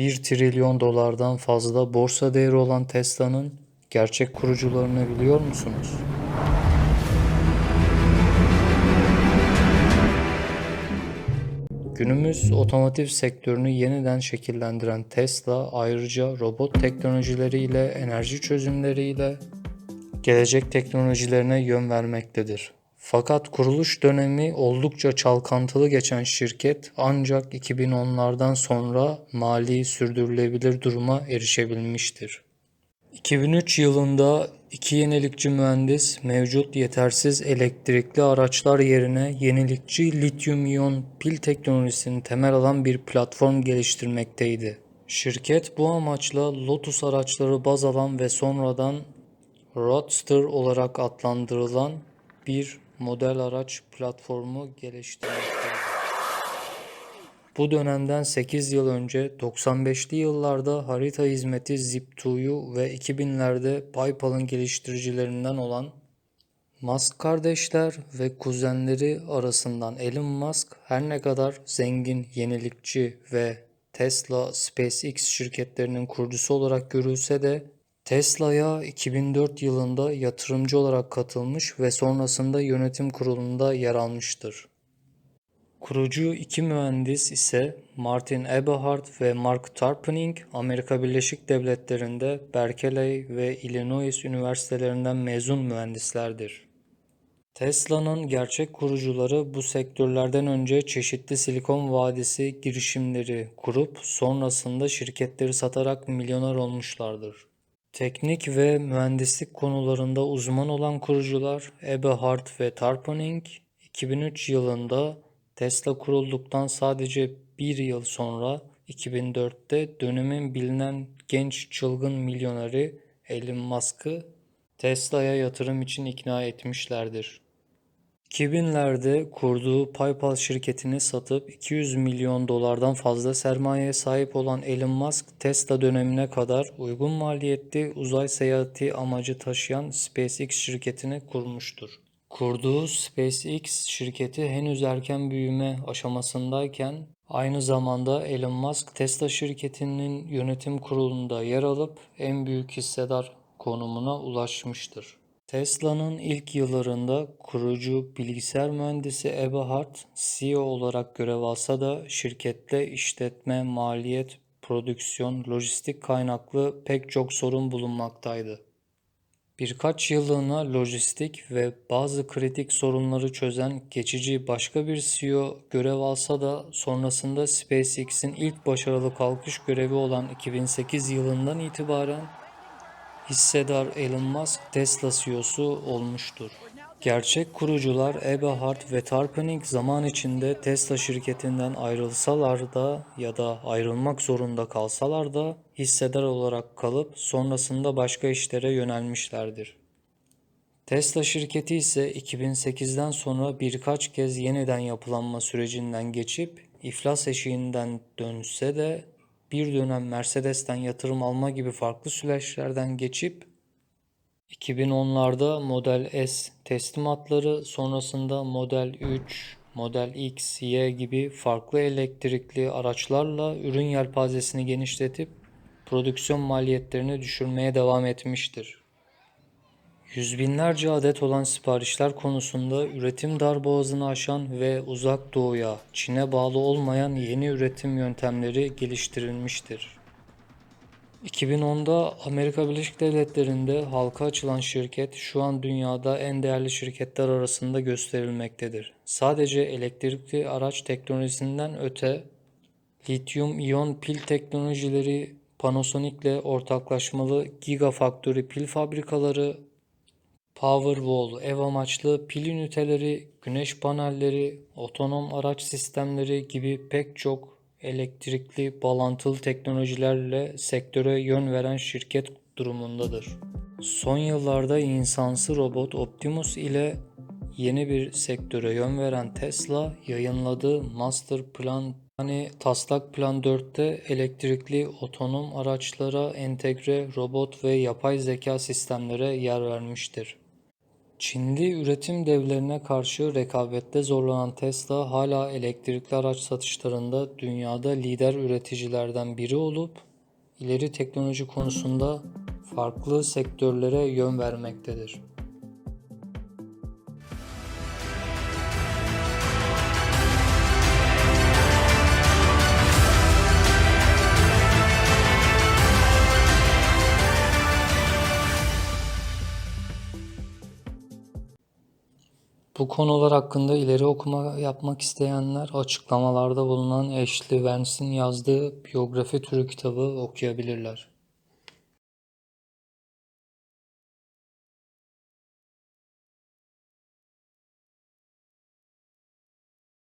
1 trilyon dolardan fazla borsa değeri olan Tesla'nın gerçek kurucularını biliyor musunuz? Günümüz otomotiv sektörünü yeniden şekillendiren Tesla ayrıca robot teknolojileriyle, enerji çözümleriyle gelecek teknolojilerine yön vermektedir. Fakat kuruluş dönemi oldukça çalkantılı geçen şirket ancak 2010'lardan sonra mali sürdürülebilir duruma erişebilmiştir. 2003 yılında iki yenilikçi mühendis mevcut yetersiz elektrikli araçlar yerine yenilikçi lityum-iyon pil teknolojisini temel alan bir platform geliştirmekteydi. Şirket bu amaçla Lotus araçları baz alan ve sonradan Roadster olarak adlandırılan bir model araç platformu geliştirmekteydi. Bu dönemden 8 yıl önce 95'li yıllarda harita hizmeti Zip2'yu ve 2000'lerde PayPal'ın geliştiricilerinden olan Musk kardeşler ve kuzenleri arasından Elon Musk her ne kadar zengin, yenilikçi ve Tesla, SpaceX şirketlerinin kurucusu olarak görülse de Tesla'ya 2004 yılında yatırımcı olarak katılmış ve sonrasında yönetim kurulunda yer almıştır. Kurucu iki mühendis ise Martin Eberhard ve Mark Tarpenning, Amerika Birleşik Devletleri'nde Berkeley ve Illinois üniversitelerinden mezun mühendislerdir. Tesla'nın gerçek kurucuları bu sektörlerden önce çeşitli Silikon Vadisi girişimleri kurup sonrasında şirketleri satarak milyoner olmuşlardır. Teknik ve mühendislik konularında uzman olan kurucular Eberhard ve Tarpenning 2003 yılında Tesla kurulduktan sadece bir yıl sonra 2004'te dönemin bilinen genç çılgın milyoneri Elon Musk'ı Tesla'ya yatırım için ikna etmişlerdir. 2000'lerde kurduğu PayPal şirketini satıp 200 milyon dolardan fazla sermayeye sahip olan Elon Musk, Tesla dönemine kadar uygun maliyetli uzay seyahati amacı taşıyan SpaceX şirketini kurmuştur. Kurduğu SpaceX şirketi henüz erken büyüme aşamasındayken aynı zamanda Elon Musk Tesla şirketinin yönetim kurulunda yer alıp en büyük hissedar konumuna ulaşmıştır. Tesla'nın ilk yıllarında kurucu bilgisayar mühendisi Eberhard CEO olarak görev alsa da şirkette işletme, maliyet, prodüksiyon, lojistik kaynaklı pek çok sorun bulunmaktaydı. Birkaç yıllığına lojistik ve bazı kritik sorunları çözen geçici başka bir CEO görev alsa da sonrasında SpaceX'in ilk başarılı kalkış görevi olan 2008 yılından itibaren hissedar Elon Musk Tesla CEO'su olmuştur. Gerçek kurucular Eberhard ve Tarpenning zaman içinde Tesla şirketinden ayrılsalar da ya da ayrılmak zorunda kalsalar da hissedar olarak kalıp sonrasında başka işlere yönelmişlerdir. Tesla şirketi ise 2008'den sonra birkaç kez yeniden yapılanma sürecinden geçip iflas eşiğinden dönse de bir dönem Mercedes'ten yatırım alma gibi farklı süreçlerden geçip 2010'larda Model S teslimatları sonrasında Model 3, Model X, Y gibi farklı elektrikli araçlarla ürün yelpazesini genişletip prodüksiyon maliyetlerini düşürmeye devam etmiştir. Yüz binlerce adet olan siparişler konusunda üretim darboğazını aşan ve uzak doğuya, Çin'e bağlı olmayan yeni üretim yöntemleri geliştirilmiştir. 2010'da Amerika Birleşik Devletleri'nde halka açılan şirket şu an dünyada en değerli şirketler arasında gösterilmektedir. Sadece elektrikli araç teknolojisinden öte lityum-iyon pil teknolojileri Panasonic ile ortaklaşmalı Gigafactory pil fabrikaları, Powerwall ev amaçlı pil üniteleri, güneş panelleri, otonom araç sistemleri gibi pek çok elektrikli bağlantılı teknolojilerle sektöre yön veren şirket durumundadır. Son yıllarda insansı robot Optimus ile yeni bir sektöre yön veren Tesla yayınladığı Master Plan yani Taslak Plan 4'te elektrikli otonom araçlara entegre robot ve yapay zeka sistemlere yer vermiştir. Çinli üretim devlerine karşı rekabette zorlanan Tesla hala elektrikli araç satışlarında dünyada lider üreticilerden biri olup ileri teknoloji konusunda farklı sektörlere yön vermektedir. Bu konular hakkında ileri okuma yapmak isteyenler açıklamalarda bulunan Ashley Vance'in yazdığı biyografi türü kitabı okuyabilirler.